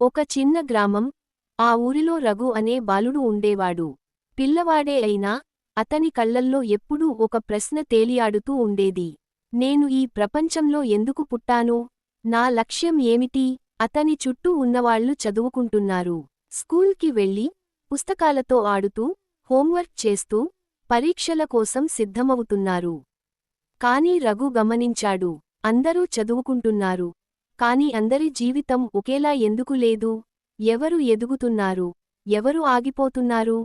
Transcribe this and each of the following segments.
ఒక చిన్న గ్రామం ఆ ఊరిలో రఘు అనే బాలుడు ఉండేవాడు. పిల్లవాడే అయినా అతని కళ్ళల్లో ఎప్పుడూ ఒక ప్రశ్న తేలియాడుతూ ఉండేది. నేను ఈ ప్రపంచంలో ఎందుకు పుట్టాను? నా లక్ష్యం ఏమిటి? అతని చుట్టూ ఉన్నవాళ్ళు చదువుకుంటున్నారు. స్కూల్కి వెళ్ళి పుస్తకాలతో ఆడుతూ హోంవర్క్ చేస్తూ పరీక్షల కోసం సిద్ధమవుతున్నారు. కాని రఘు గమనించాడు అందరూ చదువుకుంటున్నారు. కాని అందరి జీవితం ఒకేలా ఎందుకు లేదు? ఎవరు ఎదుగుతున్నారు? ఎవరు ఆగిపోతున్నారు?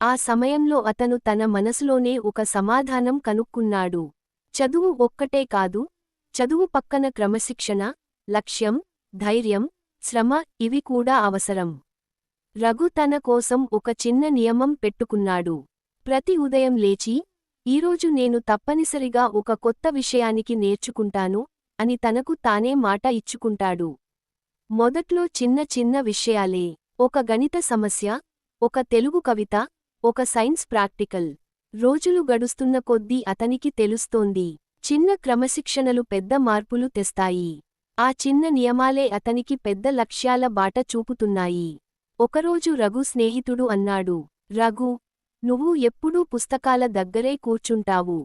ఆ సమయంలో అతను తన మనసులోనే ఒక సమాధానం కనుక్కున్నాడు. చదువు ఒక్కటే కాదు చదువు పక్కన క్రమశిక్షణ లక్ష్యం ధైర్యం శ్రమ ఇవి కూడా అవసరం. రఘు తన కోసం ఒక చిన్న నియమం పెట్టుకున్నాడు. ప్రతి ఉదయం లేచి ఈరోజు నేను తప్పనిసరిగా ఒక కొత్త విషయానికి నేర్చుకుంటాను అని తనకు తానే మాట ఇచ్చుకుంటాడు. మొదట్లో చిన్న చిన్న విషయాలే. ఒక గణిత సమస్య ఒక తెలుగు కవిత ఒక సైన్స్ ప్రాక్టికల్. రోజులు గడుస్తున్న కొద్దీ అతనికి తెలుస్తోంది. చిన్న క్రమశిక్షణలు పెద్ద మార్పులు తెస్తాయి. ఆ చిన్న నియమాలే అతనికి పెద్ద లక్ష్యాల బాట చూపుతున్నాయి. ఒకరోజు రఘు స్నేహితుడు అన్నాడు రఘు నువ్వు ఎప్పుడూ పుస్తకాల దగ్గరే కూర్చుంటావు.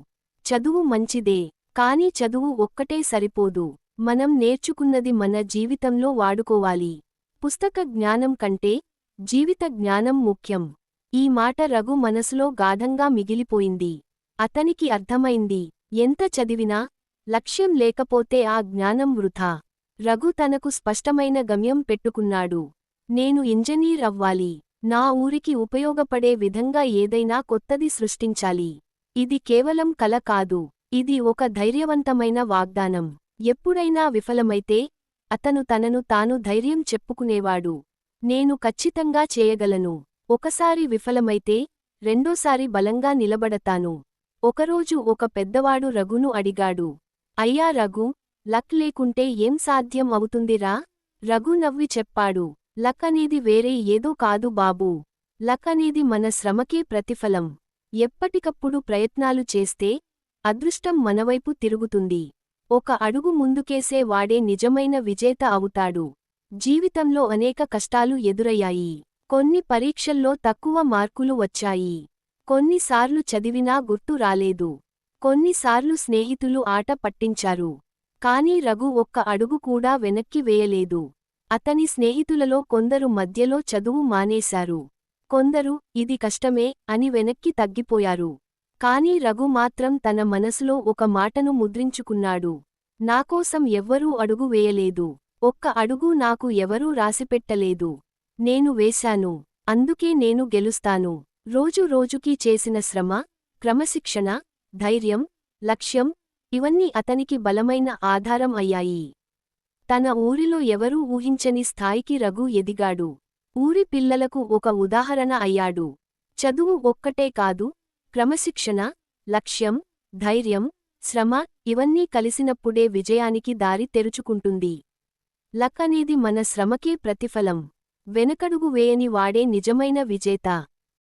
చదువు మంచిదే. కాని చదువు ఒక్కటే సరిపోదు. మనం నేర్చుకున్నది మన జీవితంలో వాడుకోవాలి. పుస్తక జ్ఞానం కంటే జీవిత జ్ఞానం ముఖ్యం. ఈ మాట రఘు మనసులో గాఢంగా మిగిలిపోయింది. అతనికి అర్థమైంది. ఎంత చదివినా లక్ష్యం లేకపోతే ఆ జ్ఞానం వృథా. రఘు తనకు స్పష్టమైన గమ్యం పెట్టుకున్నాడు. నేను ఇంజనీర్ అవ్వాలి. నా ఊరికి ఉపయోగపడే విధంగా ఏదైనా కొత్తది సృష్టించాలి. ఇది కేవలం కల కాదు. ఇది ఒక ధైర్యవంతమైన వాగ్దానం. ఎప్పుడైనా విఫలమైతే అతను తనను తాను ధైర్యం చెప్పుకునేవాడు. నేను ఖచ్చితంగా చేయగలను. ఒకసారి విఫలమైతే రెండోసారి బలంగా నిలబడతాను. ఒకరోజు ఒక పెద్దవాడు రఘును అడిగాడు. అయ్యా రఘు లక్ లేకుంటే ఏం సాధ్యం అవుతుందిరా? రఘు నవ్వి చెప్పాడు. లక్ అనేది వేరే ఏదో కాదు బాబూ. లక్ అనేది మన శ్రమకే ప్రతిఫలం. ఎప్పటికప్పుడు ప్రయత్నాలు చేస్తే అదృష్టం మనవైపు తిరుగుతుంది. ఒక అడుగు ముందుకేసే వాడే నిజమైన విజేత అవుతాడు. జీవితంలో అనేక కష్టాలు ఎదురయ్యాయి. కొన్ని పరీక్షల్లో తక్కువ మార్కులు వచ్చాయి. కొన్నిసార్లు చదివినా గుర్తు రాలేదు. కొన్నిసార్లు స్నేహితులు ఆట పట్టించారు. కాని రఘు ఒక్క అడుగు కూడా వెనక్కి వేయలేదు. అతని స్నేహితులలో కొందరు మధ్యలో చదువు మానేశారు. కొందరు ఇది కష్టమే అని వెనక్కి తగ్గిపోయారు. కాని రఘు మాత్రం తన మనసులో ఒక మాటను ముద్రించుకున్నాడు. నాకోసం ఎవ్వరూ అడుగు వేయలేదు. ఒక్క అడుగు నాకు ఎవరూ రాసిపెట్టలేదు. నేను వేశాను. అందుకే నేను గెలుస్తాను. రోజు రోజుకీ చేసిన శ్రమ క్రమశిక్షణ ధైర్యం లక్ష్యం ఇవన్నీ అతనికి బలమైన ఆధారం అయ్యాయి. తన ఊరిలో ఎవరూ ఊహించని స్థాయికి రఘు ఎదిగాడు. ఊరి పిల్లలకు ఒక ఉదాహరణ అయ్యాడు. చదువు ఒక్కటే కాదు క్రమశిక్షణ లక్ష్యం ధైర్యం శ్రమ ఇవన్నీ కలిసినప్పుడే విజయానికి దారి తెరుచుకుంటుంది. లక్ అనేది మన శ్రమకే ప్రతిఫలం. వెనకడుగు వేయని వాడే నిజమైన విజేత.